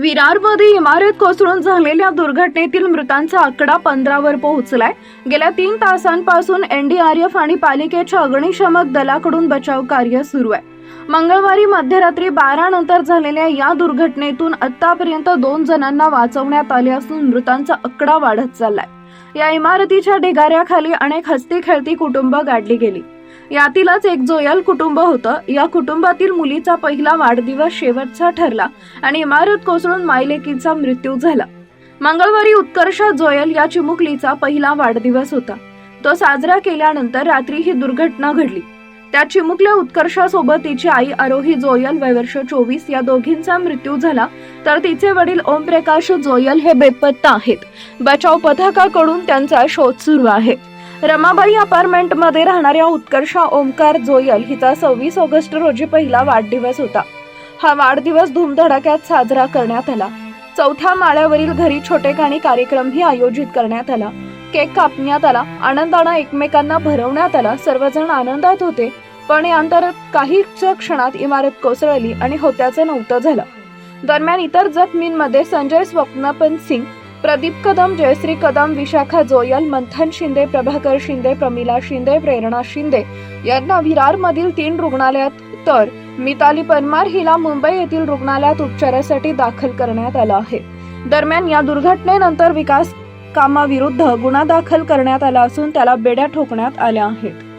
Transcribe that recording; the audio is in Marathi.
विरारमध्ये इमारत कोसळून झालेल्या दुर्घटनेतील मृतांचा आकडा पंधरावर पोहोचलाय. गेल्या तीन तासांपासून एनडीआरएफ आणि पालिकेच्या अग्निशमक दलाकडून बचाव कार्य सुरू आहे. मंगळवारी मध्यरात्री बारा नंतर झालेल्या या दुर्घटनेतून आतापर्यंत दोन जणांना वाचवण्यात आले असून मृतांचा आकडा वाढत चाललाय. या इमारतीच्या ढिगाऱ्याखाली अनेक हस्ती खेळती कुटुंब गाडली गेली. यातीलच एक जोयल कुटुंब होतं. या कुटुंबातील मुलीचा पहिला वाढदिवस शेवटचा ठरला आणि इमारत कोसळून मायलेकीचा मृत्यू झाला. मंगळवारी उत्कर्ष जोयल या चिमुकलीचा पहिला वाढदिवस होता. तो साजरा केल्यानंतर रात्री ही दुर्घटना घडली. त्या चिमुकल्या उत्कर्षासोबत तिची आई आरोही जोयल वयवर्ष चोवीस या दोघींचा मृत्यू झाला. तर तिचे वडील ओमप्रकाश जोयल हे बेपत्ता आहेत. बचाव पथकाकडून त्यांचा शोध सुरू आहे. रमाबाई अपार्टमेंटमध्ये राहणाऱ्या उत्कर्षा ओमकार जोयल हिचा सव्वीस ऑगस्ट रोजी पहिला वाढदिवस होता. हा वाढदिवस धूमधडाक्यात साजरा करण्यात आला. चौथ्या माळ्यावरील घरी छोटेखानी कार्यक्रमही आयोजित करण्यात आला. केक कापण्यात आला. आनंदानं एकमेकांना भरवण्यात आला. सर्वजण आनंदात होते. पण यानंतर काहीच क्षणात इमारत कोसळली आणि होत्याचं नव्हतं झालं. दरम्यान इतर जखमींमध्ये संजय स्वप्नपन सिंग प्रदीप कदम जयश्री कदम विशाखा जोयल मंथन शिंदे प्रभाकर शिंदे प्रमिला शिंदे प्रेरणा शिंदे यांना विरारमधील तीन रुग्णालयात तर मिताली परमार हिला मुंबई येथील रुग्णालयात उपचारासाठी दाखल करण्यात आलं आहे. दरम्यान या दुर्घटनेनंतर विकास कामाविरुद्ध गुन्हा दाखल करण्यात आला असून त्याला बेड्या ठोकण्यात आल्या आहेत.